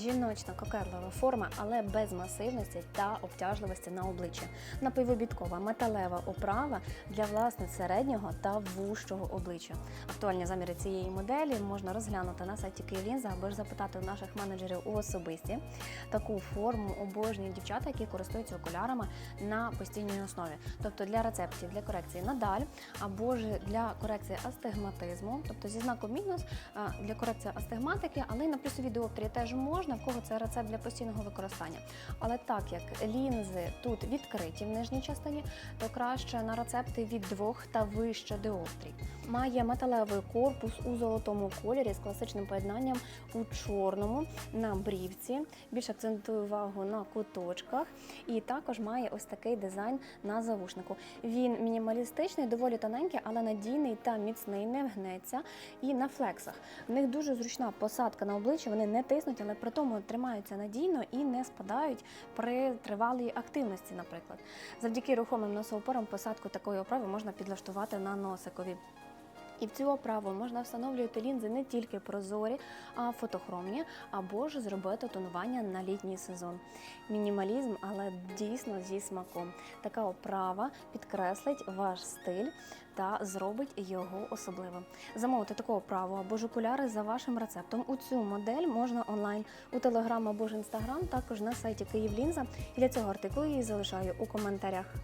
жіночна кокетлива форма, але без масивності та обтяжливості на обличчі. Напівобідкова металева оправа для власне середнього та вужчого обличчя. Актуальні заміри цієї моделі можна розглянути на сайті Київлінза або ж запитати у наших менеджерів у особисті. Таку форму обожнюють дівчата, які користуються окулярами на постійній основі. Тобто для рецептів, для корекції надаль або ж для корекції астигматизму, тобто зі знаком мінус для корекції астигматики, але й на плюсовій діоптрії теж можна, в кого це рецепт для постійного використання. Але так як лінзи тут відкриті в нижній частині, то краще на рецепти від двох та вище діоптрій. Має металевий корпус у золотому кольорі з класичним поєднанням у чорному на брівці. Більш акцентує увагу на куточках, і також має ось такий дизайн на завушнику. Він мінімалістичний, доволі тоненький, але надійний та міцний, не гнеться. І на флексах. В них дуже зручна посадка на обличчя, вони не тиснуть, але при тому тримаються надійно і не спадають при тривалій активності, наприклад. Завдяки рухомим носоупорам посадку такої оправи можна підлаштувати на носикові. І в цю оправу можна встановлювати лінзи не тільки прозорі, а фотохромні, або ж зробити тонування на літній сезон. Мінімалізм, але дійсно зі смаком. Така оправа підкреслить ваш стиль та зробить його особливим. Замовити таку оправу або ж окуляри за вашим рецептом. У цю модель можна онлайн у Телеграм або ж Інстаграм, також на сайті Київлінза. Для цього артикулу я її залишаю у коментарях.